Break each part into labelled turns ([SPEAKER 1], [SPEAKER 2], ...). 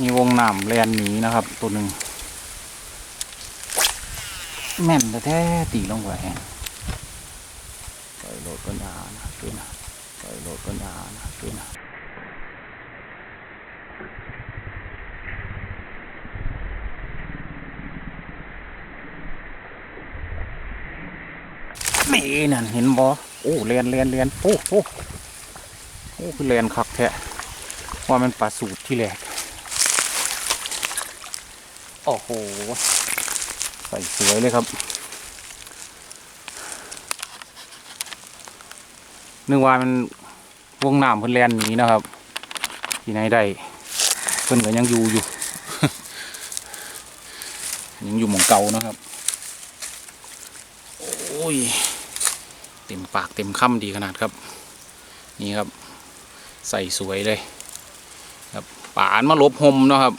[SPEAKER 1] มีวงหน้ำแลนหนีนะครับ ตัวหนึ่งแม่นแต่แท้ตีลงไปปล่อยโหลดก้นยานะคือนะปล่อยโหลดก้นยานะคือนะนี่นั่นเห็นบ่โอ้เลียนเลียนเลียนโอ้โอ้โอ้คือเลียนคักแท้ว่ามันปลาสูตรที่แรก โอ้โห ใส่สวยเลยครับ นึกว่ามันวงน้ำเพิ่นแลนนี้นะครับ ที่ไหนได้เพิ่นก็ยังอยู่อยู่ ยังอยู่หมองเก่านะครับ โอ้ย เต็มปากเต็มคำดีขนาดครับ นี่ครับ ใส่สวยเลย ครับป่านมาลบหมเนาะครับ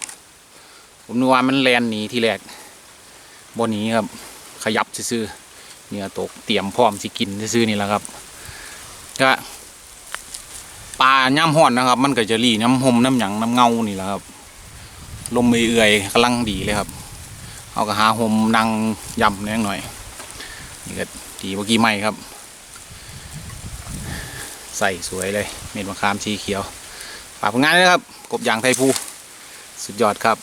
[SPEAKER 1] ผมนึกว่ามันแลนหนีที่แรกบนนี้ครับ ขยับซื่อเนื้อตกเตรียมพร้อมสิกินซื่อนี่แหละครับก็ปลาย่ำห่อนนะครับ มันก็จะรีน้ำหมน้ำหยังน้ำเงานี่แหละครับ ลมเอื่อยกำลังดีเลยครับเอาก็หาหมนั่งยำแน่หน่อยนี่ก็ดีเมื่อกี้ไม่ครับ ใส่สวยเลยเม็ดมะขามสีเขียวฝากผลงานด้วยนะครับ กบยางไทยภูสุดยอดครับ